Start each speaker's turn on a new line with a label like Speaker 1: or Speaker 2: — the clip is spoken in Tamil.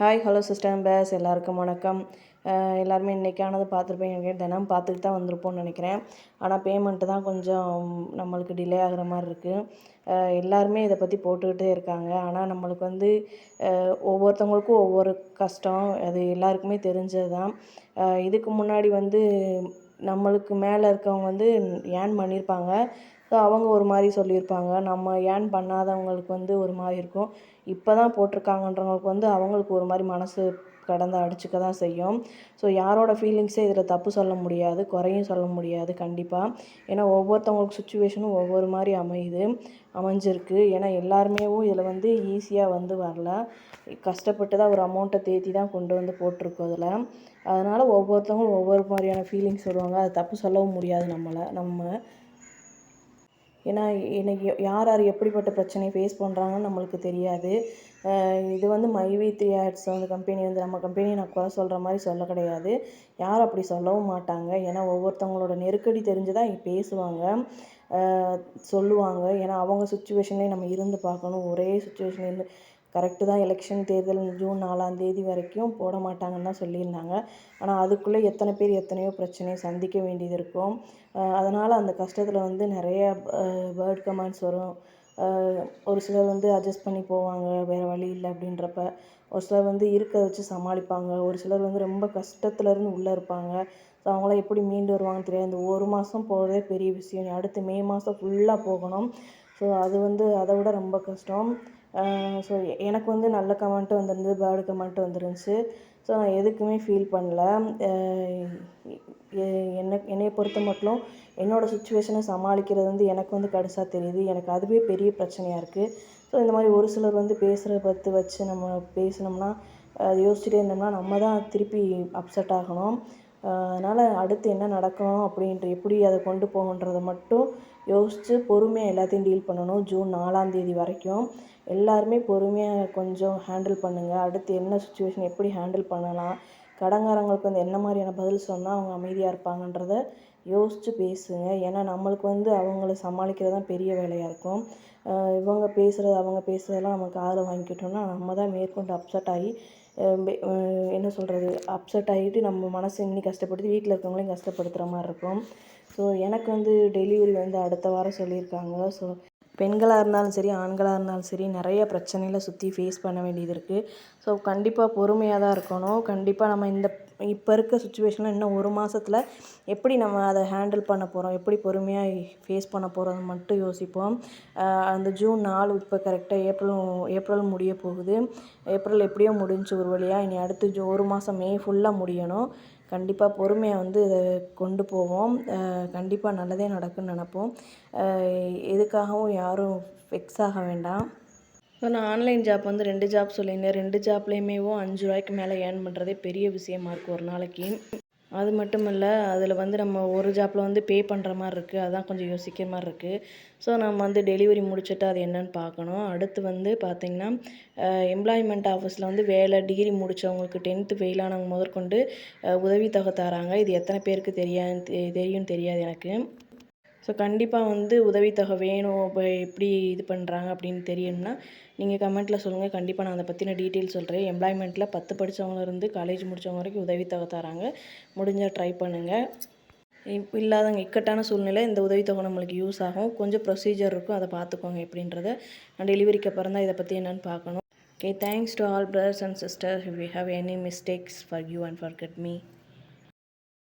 Speaker 1: ஹாய் ஹலோ சிஸ்டர் பேஸ் எல்லாருக்கும் வணக்கம். எல்லாருமே இன்றைக்கானது பார்த்துருப்பீங்க. தினம் பார்த்துட்டு தான் வந்திருப்போம்னு நினைக்கிறேன். ஆனால் பேமெண்ட்டு தான் கொஞ்சம் நம்மளுக்கு டிலே ஆகிற மாதிரி இருக்குது எல்லாருமே இதை பற்றி போட்டுக்கிட்டே இருக்காங்க. ஆனால் நம்மளுக்கு வந்து ஒவ்வொருத்தவங்களுக்கும் ஒவ்வொரு கஷ்டம். அது எல்லாருக்குமே தெரிஞ்சது தான். இதுக்கு முன்னாடி வந்து நம்மளுக்கு மேலே இருக்கவங்க வந்து ஏர்ன் பண்ணியிருப்பாங்க ஸோ அவங்க ஒரு மாதிரி சொல்லியிருப்பாங்க. நம்ம ஏர்ன் பண்ணாதவங்களுக்கு வந்து ஒரு மாதிரி இருக்கும். இப்போ தான் போட்டிருக்காங்கன்றவங்களுக்கு வந்து அவங்களுக்கு ஒரு மாதிரி மனசு கடந்து அடிச்சுக்க தான் செய்யும். ஸோ யாரோட ஃபீலிங்ஸே இதில் தப்பு சொல்ல முடியாது குறையும் சொல்ல முடியாது கண்டிப்பாக ஏன்னா ஒவ்வொருத்தவங்களுக்கு சுச்சுவேஷனும் ஒவ்வொரு மாதிரி அமையுது அமைஞ்சிருக்கு. ஏன்னா எல்லாருமேவும் இதில் வந்து ஈஸியாக வந்து வரல. கஷ்டப்பட்டு தான் ஒரு அமௌண்ட்டை தேத்தி தான் கொண்டு வந்து போட்டிருக்கோம் அதில் அதனால் ஒவ்வொருத்தவங்களும் ஒவ்வொரு மாதிரியான ஃபீலிங்ஸ் வருவாங்க அது தப்பு சொல்லவும் முடியாது நம்மளை நம்ம ஏன்னா இன்னைக்கு யார் யார் எப்படிப்பட்ட பிரச்சனையை ஃபேஸ் பண்ணுறாங்கன்னு நம்மளுக்கு தெரியாது. இது வந்து மைவி த்ரீ ஆட்ஸ் வந்து கம்பெனி வந்து நம்ம கம்பெனியை நான் குறை சொல்கிற மாதிரி சொல்ல கிடையாது. யாரும் அப்படி சொல்லவும் மாட்டாங்க. ஏன்னா ஒவ்வொருத்தவங்களோட நெருக்கடி தெரிஞ்சு தான் பேசுவாங்க. சொல்லுவாங்க. ஏன்னா அவங்க சுச்சுவேஷன்லேயே நம்ம இருந்து பார்க்கணும். ஒரே சுச்சுவேஷன்லேருந்து கரெக்டு தான் எலெக்ஷன் தேர்தல் ஜூன் நாலாம் தேதி வரைக்கும் போட மாட்டாங்கன்னு தான் சொல்லியிருந்தாங்க. ஆனால் அதுக்குள்ளே எத்தனை பேர் எத்தனையோ பிரச்சனையை சந்திக்க வேண்டியது இருக்கும். அதனால் அந்த கஷ்டத்தில் வந்து நிறைய வேர்ட் கமெண்ட்ஸ் வரும். ஒரு சிலர் வந்து அட்ஜஸ்ட் பண்ணி போவாங்க வேறு வழி இல்லை அப்படின்றப்ப. ஒரு சிலர் வந்து இருக்கிறத வச்சு சமாளிப்பாங்க. ஒரு சிலர் வந்து ரொம்ப கஷ்டத்துலேருந்து உள்ளே இருப்பாங்க. ஸோ அவங்களாம் எப்படி மீண்டு வருவாங்கன்னு தெரியாது. இந்த ஒரு மாதம் போகிறதே பெரிய விஷயம். அடுத்து மே மாதம் ஃபுல்லாக போகணும். ஸோ அது வந்து அதை விட ரொம்ப கஷ்டம். ஸோ எனக்கு வந்து நல்ல கமெண்ட்டும் வந்திருந்தது பேடு கமெண்ட்டும் வந்துருந்துச்சு. ஸோ நான் எதுக்குமே ஃபீல் பண்ணல. என்னை எ- என்ன என்னைய பொறுத்த மட்டும் என்னோடய சுச்சுவேஷனை சமாளிக்கிறது வந்து எனக்கு வந்து கடுசாக தெரியுது. எனக்கு அதுவே பெரிய பிரச்சனையாக இருக்குது ஸோ இந்த மாதிரி ஒரு சிலர் வந்து பேசுகிறத பற்றி வச்சு நம்ம பேசினோம்னா அது யோசிச்சுட்டே இருந்தோம்னா நம்ம தான் திருப்பி அப்செட் ஆகணும். அதனால் அடுத்து என்ன நடக்கும் அப்படின்ற எப்படி அதை கொண்டு போகன்றதை மட்டும் யோசித்து பொறுமையாக எல்லாத்தையும் டீல் பண்ணணும். ஜூன் நாலாம் தேதி வரைக்கும் எல்லாருமே பொறுமையாக கொஞ்சம் ஹேண்டில் பண்ணுங்கள் அடுத்து என்ன சுச்சுவேஷன் எப்படி ஹேண்டில் பண்ணலாம்? கடங்காரங்களுக்கு வந்து என்ன மாதிரியான பதில் சொன்னால் அவங்க அமைதியாக இருப்பாங்கன்றத யோசித்து பேசுங்க. ஏன்னா நம்மளுக்கு வந்து அவங்கள சமாளிக்கிறது தான் பெரிய வேலையாக இருக்கும். இவங்க பேசுகிறது அவங்க பேசுகிறதெல்லாம் நம்ம காதில் வாங்கிக்கிட்டோம்னா நம்ம தான் மேற்கொண்டு அப்செட் ஆகி என்ன சொல்கிறது அப்செட் ஆகிட்டு நம்ம மனசு இன்னி கஷ்டப்படுத்தி வீட்டில் இருக்கவங்களையும் கஷ்டப்படுத்துகிற மாதிரி இருக்கும். ஸோ எனக்கு வந்து டெலிவரி வந்து அடுத்த வாரம் சொல்லியிருக்காங்க. ஸோ பெண்களாக இருந்தாலும் சரி ஆண்களாக இருந்தாலும் சரி நிறைய பிரச்சனைகளை சுற்றி ஃபேஸ் பண்ண வேண்டியது இருக்குது ஸோ கண்டிப்பாக பொறுமையாக தான் இருக்கணும். கண்டிப்பாக நம்ம இந்த இப்போ இருக்க சுச்சுவேஷனில் இன்னும் ஒரு மாதத்துல எப்படி நம்ம அதை ஹேண்டில் பண்ண போகிறோம் எப்படி பொறுமையாக ஃபேஸ் பண்ண போகிறோம் மட்டும் யோசிப்போம். அந்த ஜூன் நாலு இப்போ கரெக்டாக ஏப்ரலும் ஏப்ரல் முடிய போகுது. ஏப்ரல் எப்படியோ முடிஞ்சு ஒரு வழியாக இனி அடுத்து ஜூ ஒரு மாதம் மே ஃபுல்லாக முடியணும். கண்டிப்பாக பொறுமையாக வந்து இதை கொண்டு போவோம். கண்டிப்பாக நல்லதே நடக்குன்னு நினப்போம். எதுக்காகவும் யாரும் வெக்ஸ் ஆக வேண்டாம். இப்போ நான் ஆன்லைன் ஜாப் வந்து ரெண்டு ஜாப் சொல்லியிருந்தேன். ரெண்டு ஜாப்லேயுமேவும் அஞ்சு ரூபாய்க்கு மேலே ஏர்ன் பண்ணுறதே பெரிய விஷயமா இருக்குது ஒரு நாளைக்கு. அது மட்டும் இல்லை அதில் வந்து நம்ம ஒரு ஜாப்பில் வந்து பே பண்ணுற மாதிரி இருக்குது அதான் கொஞ்சம் யோசிக்கிற மாதிரி இருக்குது ஸோ நம்ம வந்து டெலிவரி முடிச்சுட்டு அது என்னன்னு பார்க்கணும். அடுத்து வந்து பார்த்திங்கன்னா எம்ப்ளாய்மெண்ட் ஆஃபீஸில் வந்து வேலை டிகிரி முடித்தவங்களுக்கு டென்த்து ஃபெயிலானவங்க முதற்கொண்டு உதவித்தொகை தராங்க. இது எத்தனை பேருக்கு தெரியா தெ- தெரியும் தெரியாது எனக்கு. ஸோ கண்டிப்பாக வந்து உதவித்தொகை வேணும். இப்போ எப்படி இது பண்ணுறாங்க அப்படின்னு தெரியணும்னா நீங்கள் கமெண்ட்டில் சொல்லுங்கள் கண்டிப்பாக நான் அதை பற்றின டீட்டெயில் சொல்கிறேன் எம்ப்ளாய்மெண்ட்டில் பத்து படித்தவங்கலேருந்து காலேஜ் முடித்தவங்க வரைக்கும் உதவித்தொகை தராங்க. முடிஞ்சால் ட்ரை பண்ணுங்கள் இப் இல்லாதவங்க இக்கட்டான சூழ்நிலை இந்த உதவித்தொகை நம்மளுக்கு யூஸ் ஆகும். கொஞ்சம் ப்ரொசீஜர் இருக்கும். அதை பார்த்துக்கோங்க எப்படின்றத. நான் டெலிவரிக்கு அப்புறம் தான் இதை பற்றி என்னென்னு பார்க்கணும். Okay thanks to all brothers and sister you have any mistakes for you and forgive me